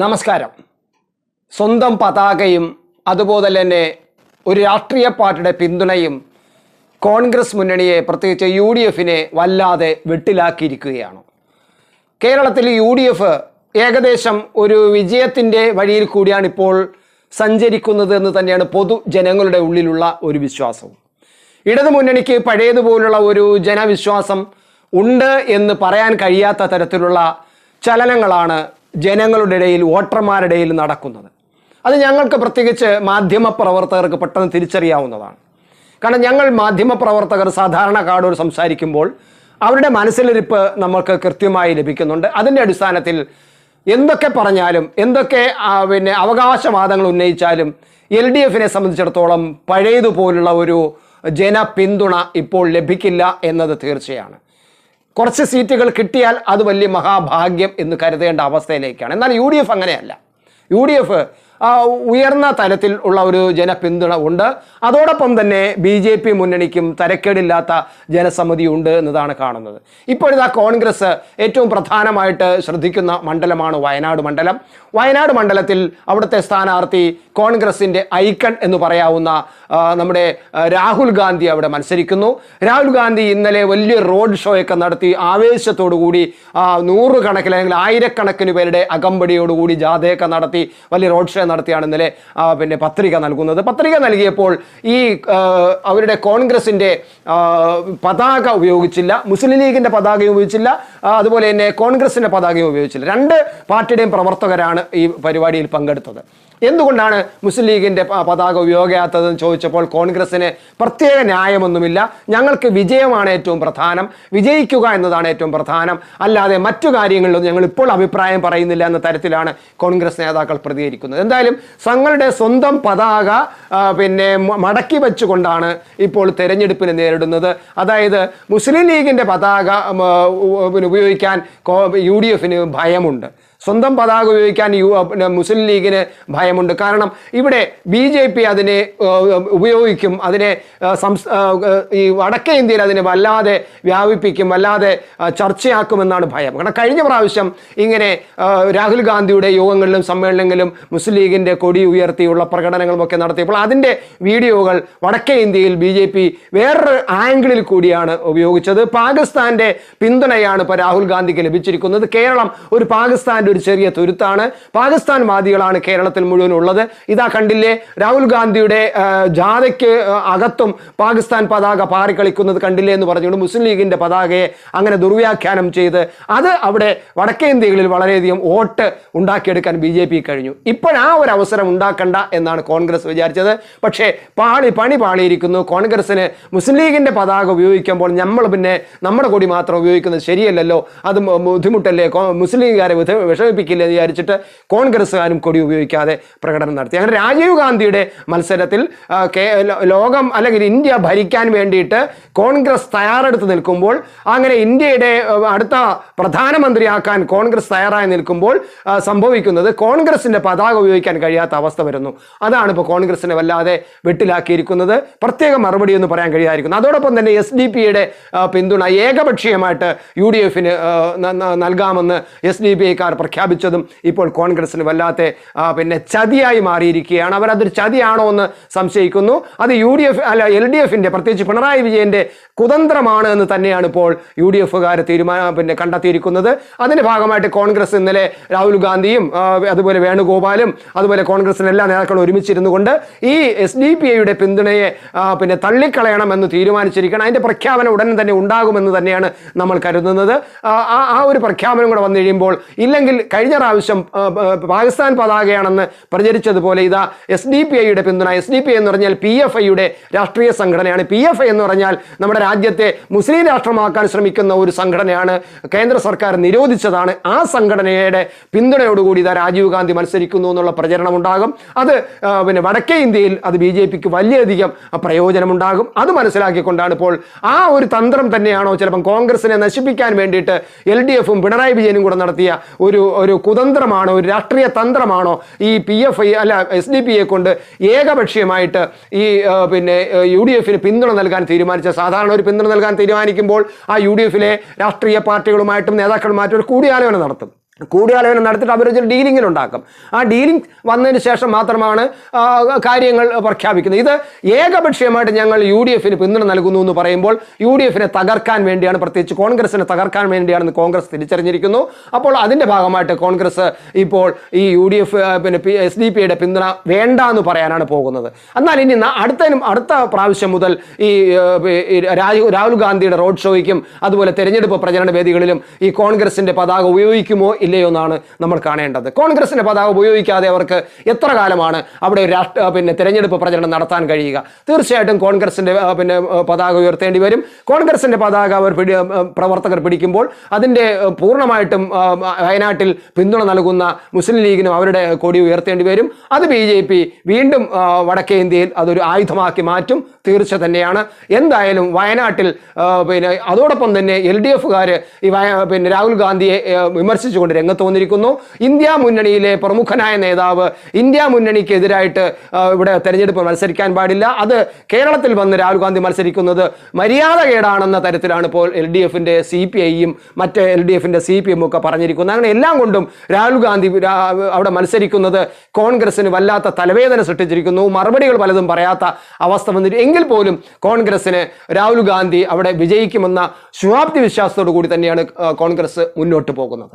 നമസ്കാരം. സ്വന്തം പതാകയും അതുപോലെ തന്നെ ഒരു രാഷ്ട്രീയ പാർട്ടിയുടെ പിന്തുണയും കോൺഗ്രസ് മുന്നണിയെ പ്രത്യേകിച്ച് യു ഡി എഫിനെ വല്ലാതെ വെട്ടിലാക്കിയിരിക്കുകയാണ്. കേരളത്തിൽ യു ഡി എഫ് ഏകദേശം ഒരു വിജയത്തിന്റെ വഴിയിൽ കൂടിയാണ് ഇപ്പോൾ സഞ്ചരിക്കുന്നത് എന്ന് തന്നെയാണ് പൊതുജനങ്ങളുടെ ഉള്ളിലുള്ള ഒരു വിശ്വാസവും. ഇടതു മുന്നണിക്ക് പഴയതുപോലുള്ള ഒരു ജനവിശ്വാസം ഉണ്ട് എന്ന് പറയാൻ കഴിയാത്ത തരത്തിലുള്ള ചലനങ്ങളാണ് ജനങ്ങളുടെ ഇടയിൽ വോട്ടർമാരുടെ ഇടയിൽ നടക്കുന്നത്. അത് ഞങ്ങൾക്ക് പ്രത്യേകിച്ച് മാധ്യമ പ്രവർത്തകർക്ക് പെട്ടെന്ന് തിരിച്ചറിയാവുന്നതാണ്. കാരണം ഞങ്ങൾ മാധ്യമ പ്രവർത്തകർ സാധാരണക്കാരോട് സംസാരിക്കുമ്പോൾ അവരുടെ മനസ്സിലിരിപ്പ് നമ്മൾക്ക് കൃത്യമായി ലഭിക്കുന്നുണ്ട്. അതിന്റെ അടിസ്ഥാനത്തിൽ എന്തൊക്കെ പറഞ്ഞാലും എന്തൊക്കെ പിന്നെ അവകാശവാദങ്ങൾ ഉന്നയിച്ചാലും എൽ ഡി എഫിനെ സംബന്ധിച്ചിടത്തോളം പഴയതുപോലുള്ള ഒരു ജനപിന്തുണ ഇപ്പോൾ ലഭിക്കില്ല എന്നത് തീർച്ചയാണ്. കുറച്ച് സീറ്റുകൾ കിട്ടിയാൽ അത് വലിയ മഹാഭാഗ്യം എന്ന് കരുതേണ്ട അവസ്ഥയിലേക്കാണ്. എന്നാൽ യു ഡി എഫ് അങ്ങനെയല്ല. യു ഡി എഫ് ഉയർന്ന തലത്തിൽ ഉള്ള ഒരു ജനപിന്തുണ ഉണ്ട്. അതോടൊപ്പം തന്നെ ബി ജെ പി മുന്നണിക്കും തരക്കേടില്ലാത്ത ജനസമിതി ഉണ്ട് എന്നതാണ് കാണുന്നത്. ഇപ്പോഴിതാ കോൺഗ്രസ് ഏറ്റവും പ്രധാനമായിട്ട് ശ്രദ്ധിക്കുന്ന മണ്ഡലമാണ് വയനാട് മണ്ഡലം. വയനാട് മണ്ഡലത്തിൽ അവിടുത്തെ സ്ഥാനാർത്ഥി കോൺഗ്രസിന്റെ ഐക്കൺ എന്ന് പറയാവുന്ന നമ്മുടെ രാഹുൽ ഗാന്ധി അവിടെ മത്സരിക്കുന്നു. രാഹുൽ ഗാന്ധി ഇന്നലെ വലിയ റോഡ് ഷോയൊക്കെ നടത്തി ആവേശത്തോടു കൂടി നൂറുകണക്കിന് അല്ലെങ്കിൽ ആയിരക്കണക്കിന് പേരുടെ അകമ്പടിയോടുകൂടി ജാഥയൊക്കെ നടത്തി വലിയ റോഡ് ഷോ നടത്തിയാണ് ഇന്നലെ പിന്നെ പത്രിക നൽകുന്നത്. പത്രിക നൽകിയപ്പോൾ ഈ അവരുടെ കോൺഗ്രസിന്റെ പതാക ഉപയോഗിച്ചില്ല മുസ്ലിം ലീഗിന്റെ പതാകയും ഉപയോഗിച്ചില്ല അതുപോലെ തന്നെ കോൺഗ്രസിന്റെ പതാകയും ഉപയോഗിച്ചില്ല. രണ്ട് പാർട്ടിയുടെയും പ്രവർത്തകരാണ് ഈ പരിപാടിയിൽ പങ്കെടുത്തത്. എന്തുകൊണ്ടാണ് മുസ്ലിം ലീഗിന്റെ പ- പതാക ഉപയോഗിക്കാത്തതെന്ന് ചോദിച്ചപ്പോൾ കോൺഗ്രസിന് പ്രത്യേക ന്യായമൊന്നുമില്ല. ഞങ്ങൾക്ക് വിജയമാണ് ഏറ്റവും പ്രധാനം. വിജയിക്കുക എന്നതാണ് ഏറ്റവും പ്രധാനം. അല്ലാതെ മറ്റു കാര്യങ്ങളിലൊന്നും ഞങ്ങൾ ഇപ്പോൾ അഭിപ്രായം പറയുന്നില്ല എന്ന തരത്തിലാണ് കോൺഗ്രസ് നേതാക്കൾ പ്രതികരിക്കുന്നത്. എന്തായാലും തങ്ങളുടെ സ്വന്തം പതാക പിന്നെ മടക്കി വെച്ചുകൊണ്ടാണ് ഇപ്പോൾ തെരഞ്ഞെടുപ്പിനെ നേരിടുന്നത്. അതായത് മുസ്ലിം ലീഗിന്റെ പതാക ഉപയോഗിക്കാൻ യു ഡി എഫിന് ഭയമുണ്ട്. സ്വന്തം പതാക ഉപയോഗിക്കാൻ യു മുസ്ലിം ലീഗിന് ഭയമുണ്ട്. കാരണം ഇവിടെ ബി ജെ പി അതിനെ ഉപയോഗിക്കും അതിനെ ഈ വടക്കേ ഇന്ത്യയിൽ അതിനെ വല്ലാതെ വ്യാപിപ്പിക്കും വല്ലാതെ ചർച്ചയാക്കുമെന്നാണ് ഭയം. കാരണം കഴിഞ്ഞ പ്രാവശ്യം ഇങ്ങനെ രാഹുൽ ഗാന്ധിയുടെ യോഗങ്ങളിലും സമ്മേളനങ്ങളിലും മുസ്ലിം ലീഗിന്റെ കൊടി ഉയർത്തിയുള്ള പ്രകടനങ്ങളും ഒക്കെ നടത്തിയപ്പോൾ അതിന്റെ വീഡിയോകൾ വടക്കേ ഇന്ത്യയിൽ ബി ജെ പി വേറൊരു ആംഗിളിൽ കൂടിയാണ് ഉപയോഗിച്ചത്. പാകിസ്ഥാന്റെ പിന്തുണയാണ് ഇപ്പോൾ രാഹുൽ ഗാന്ധിക്ക് ലഭിച്ചിരിക്കുന്നത്. കേരളം ഒരു പാകിസ്ഥാന്റെ ഒരു ചെറിയ തുരുത്താണ്. പാകിസ്ഥാൻ വാദികളാണ് കേരളത്തിൽ മുഴുവൻ ഉള്ളത്. ഇതാ കണ്ടില്ലേ രാഹുൽ ഗാന്ധിയുടെ ജാഥയ്ക്ക് അകത്തും പാകിസ്ഥാൻ പതാക പാറിക്കളിക്കുന്നത് കണ്ടില്ലേ എന്ന് പറഞ്ഞുകൊണ്ട് മുസ്ലിം ലീഗിന്റെ പതാകയെ അങ്ങനെ ദുർവ്യാഖ്യാനം ചെയ്ത് അത് അവിടെ വടക്കേ ഇന്ത്യകളിൽ വളരെയധികം വോട്ട് ഉണ്ടാക്കിയെടുക്കാൻ ബി ജെ പി കഴിഞ്ഞു. ഇപ്പോഴാ ഒരു അവസരം ഉണ്ടാക്കണ്ട എന്നാണ് കോൺഗ്രസ് വിചാരിച്ചത്. പക്ഷേ പാളി പണി പാളിയിരിക്കുന്നു. കോൺഗ്രസിന് മുസ്ലിം ലീഗിന്റെ പതാക ഉപയോഗിക്കുമ്പോൾ നമ്മൾ പിന്നെ നമ്മുടെ കൊടി മാത്രം ഉപയോഗിക്കുന്നത് ശരിയല്ലല്ലോ. അത് ബുദ്ധിമുട്ടല്ലേ? മുസ്ലിം ലീഗുകാരെ എന്ന് വിചാരിച്ചിട്ട് കോൺഗ്രസ്സുകാരും കൊടി ഉപയോഗിക്കാതെ പ്രകടനം നടത്തി. അങ്ങനെ രാജീവ് ഗാന്ധിയുടെ മത്സരത്തിൽ ലോകം അല്ലെങ്കിൽ ഇന്ത്യ ഭരിക്കാൻ വേണ്ടിയിട്ട് കോൺഗ്രസ് തയ്യാറെടുത്ത് നിൽക്കുമ്പോൾ അങ്ങനെ ഇന്ത്യയുടെ അടുത്ത പ്രധാനമന്ത്രിയാക്കാൻ കോൺഗ്രസ് തയ്യാറായി നിൽക്കുമ്പോൾ സംഭവിക്കുന്നത് കോൺഗ്രസിന്റെ പതാക ഉപയോഗിക്കാൻ കഴിയാത്ത അവസ്ഥ വരുന്നു. അതാണ് ഇപ്പോൾ കോൺഗ്രസിനെ വല്ലാതെ വെട്ടിലാക്കിയിരിക്കുന്നത്. പ്രത്യേക മറുപടി എന്ന് പറയാൻ കഴിയാതിരിക്കുന്നു. അതോടൊപ്പം തന്നെ എസ് ഡി പിയുടെ പിന്തുണ ഏകപക്ഷീയമായിട്ട് യു ഡി എഫിന് നൽകാമെന്ന് എസ് ഡി പി ഐക്കാർ പ്രഖ്യാപിച്ചതും ഇപ്പോൾ കോൺഗ്രസിന് വല്ലാത്ത പിന്നെ ചതിയായി മാറിയിരിക്കുകയാണ്. അവരതൊരു ചതിയാണോ എന്ന് സംശയിക്കുന്നു. അത് യു ഡി എഫ് അല്ല എൽ ഡി എഫിന്റെ പ്രത്യേകിച്ച് പിണറായി വിജയന്റെ കുതന്ത്രമാണ് എന്ന് തന്നെയാണ് ഇപ്പോൾ യു ഡി എഫുകാർ തീരുമാനം പിന്നെ കണ്ടെത്തിയിരിക്കുന്നത്. അതിന്റെ ഭാഗമായിട്ട് കോൺഗ്രസ് ഇന്നലെ രാഹുൽ ഗാന്ധിയും അതുപോലെ വേണുഗോപാലും അതുപോലെ കോൺഗ്രസിന് എല്ലാ നേതാക്കളും ഒരുമിച്ചിരുന്നു കൊണ്ട് ഈ എസ് ഡി പി ഐയുടെ പിന്തുണയെ പിന്നെ തള്ളിക്കളയണം എന്ന് തീരുമാനിച്ചിരിക്കണം അതിന്റെ പ്രഖ്യാപനം ഉടൻ തന്നെ ഉണ്ടാകുമെന്ന് തന്നെയാണ് നമ്മൾ കരുതുന്നത്. ആ ഒരു പ്രഖ്യാപനം കൂടെ വന്നു കഴിയുമ്പോൾ ഇല്ലെങ്കിൽ കഴിഞ്ഞ പ്രാവശ്യം പാകിസ്ഥാൻ പതാകയാണെന്ന് പ്രചരിച്ചതുപോലെ ഇതാ എസ് ഡി പി ഐയുടെ പിന്തുണ എസ് ഡി പി എന്ന് പറഞ്ഞാൽ പി എഫ് ഐയുടെ രാഷ്ട്രീയ സംഘടനയാണ്. പി എഫ് ഐ എന്ന് പറഞ്ഞാൽ നമ്മുടെ രാജ്യത്തെ മുസ്ലിം രാഷ്ട്രമാക്കാൻ ശ്രമിക്കുന്ന ഒരു സംഘടനയാണ്. കേന്ദ്ര സർക്കാർ നിരോധിച്ചതാണ്. ആ സംഘടനയുടെ പിന്തുണയോടുകൂടി ഇതാ രാജീവ് ഗാന്ധി മത്സരിക്കുന്നു എന്നുള്ള പ്രചരണം ഉണ്ടാകും അത് പിന്നെ വടക്കേ ഇന്ത്യയിൽ അത് ബി ജെ പിക്ക് വലിയധികം പ്രയോജനമുണ്ടാകും. അത് മനസ്സിലാക്കിക്കൊണ്ടാണ് ഇപ്പോൾ ആ ഒരു തന്ത്രം തന്നെയാണോ ചിലപ്പം കോൺഗ്രസിനെ നശിപ്പിക്കാൻ വേണ്ടിയിട്ട് എൽ ഡി എഫും പിണറായി വിജയനും കൂടെ നടത്തിയ ഒരു ഒരു കുതന്ത്രമാണോ ഒരു രാഷ്ട്രീയ തന്ത്രമാണോ ഈ പി എഫ് ഐ അല്ല എസ് ഡി പി എ കൊണ്ട് ഏകപക്ഷീയമായിട്ട് ഈ പിന്നെ യു ഡി എഫിന് പിന്തുണ നൽകാൻ തീരുമാനിച്ച സാധാരണ ഒരു പിന്തുണ നൽകാൻ തീരുമാനിക്കുമ്പോൾ ആ യു ഡി എഫിലെ രാഷ്ട്രീയ പാർട്ടികളുമായിട്ടും നേതാക്കളുമായിട്ടും ഒരു കൂടിയാലോചന നടത്തും. കൂടിയാലോചന നടത്തിയിട്ട് അവരൊരു ഡീലിങ്ങിനുണ്ടാക്കും. ആ ഡീലിംഗ് വന്നതിന് ശേഷം മാത്രമാണ് കാര്യങ്ങൾ പ്രഖ്യാപിക്കുന്നത്. ഇത് ഏകപക്ഷീയമായിട്ട് ഞങ്ങൾ യു ഡി എഫിന് പിന്തുണ നൽകുന്നു എന്ന് പറയുമ്പോൾ യു ഡി എഫിനെ തകർക്കാൻ വേണ്ടിയാണ് പ്രത്യേകിച്ച് കോൺഗ്രസിനെ തകർക്കാൻ വേണ്ടിയാണെന്ന് കോൺഗ്രസ് തിരിച്ചറിഞ്ഞിരിക്കുന്നു. അപ്പോൾ അതിന്റെ ഭാഗമായിട്ട് കോൺഗ്രസ് ഇപ്പോൾ ഈ യു ഡി എഫ് പിന്നെ എസ് ഡി പിയുടെ പിന്തുണ വേണ്ട എന്ന് പറയാനാണ് പോകുന്നത്. എന്നാൽ ഇനി അടുത്തതിനും അടുത്ത പ്രാവശ്യം മുതൽ ഈ രാഹുൽ ഗാന്ധിയുടെ റോഡ് ഷോയ്ക്കും അതുപോലെ തെരഞ്ഞെടുപ്പ് പ്രചരണ വേദികളിലും ഈ കോൺഗ്രസിന്റെ പതാക ഉപയോഗിക്കുമോ ഇല്ലയോ എന്നാണ് നമ്മൾ കാണേണ്ടത്. കോൺഗ്രസിന്റെ പതാക ഉപയോഗിക്കാതെ അവർക്ക് എത്ര കാലമാണ് അവിടെ രാഷ്ട്ര പിന്നെ തെരഞ്ഞെടുപ്പ് പ്രചരണം നടത്താൻ കഴിയുക? തീർച്ചയായിട്ടും കോൺഗ്രസിന്റെ പിന്നെ പതാക ഉയർത്തേണ്ടി വരും. കോൺഗ്രസിന്റെ പതാക അവർ പിടി പ്രവർത്തകർ പിടിക്കുമ്പോൾ അതിന്റെ പൂർണമായിട്ടും വയനാട്ടിൽ പിന്തുണ നൽകുന്ന മുസ്ലിം ലീഗിനും അവരുടെ കൊടി ഉയർത്തേണ്ടി വരും. അത് ബി വീണ്ടും വടക്കേ ഇന്ത്യയിൽ അതൊരു ആയുധമാക്കി മാറ്റും. തീർച്ച തന്നെയാണ്. എന്തായാലും വയനാട്ടിൽ പിന്നെ അതോടൊപ്പം തന്നെ എൽ ഡി എഫുകാർ ഈ പിന്നെ രാഹുൽ ഗാന്ധിയെ വിമർശിച്ചുകൊണ്ട് രംഗത്ത് വന്നിരിക്കുന്നു. ഇന്ത്യ മുന്നണിയിലെ പ്രമുഖനായ നേതാവ് ഇന്ത്യ മുന്നണിക്കെതിരായിട്ട് ഇവിടെ തെരഞ്ഞെടുപ്പ് മത്സരിക്കാൻ പാടില്ല. അത് കേരളത്തിൽ വന്ന് രാഹുൽ ഗാന്ധി മത്സരിക്കുന്നത് മര്യാദകേടാണെന്ന തരത്തിലാണ് ഇപ്പോൾ എൽ ഡി എഫിന്റെ സി പി ഐയും മറ്റ് എൽ ഡി എഫിന്റെ സി പി എം ഒക്കെ പറഞ്ഞിരിക്കുന്നത്. അങ്ങനെ എല്ലാം കൊണ്ടും രാഹുൽ ഗാന്ധി അവിടെ മത്സരിക്കുന്നത് കോൺഗ്രസിന് വല്ലാത്ത തലവേദന സൃഷ്ടിച്ചിരിക്കുന്നു. മറുപടികൾ പലതും പറയാത്ത അവസ്ഥ വന്നിട്ട് എങ്കിൽ പോലും കോൺഗ്രസിന് രാഹുൽ ഗാന്ധി അവിടെ വിജയിക്കുമെന്ന ശുഭാപ്തി വിശ്വാസത്തോടു കൂടി തന്നെയാണ് കോൺഗ്രസ് മുന്നോട്ട് പോകുന്നത്.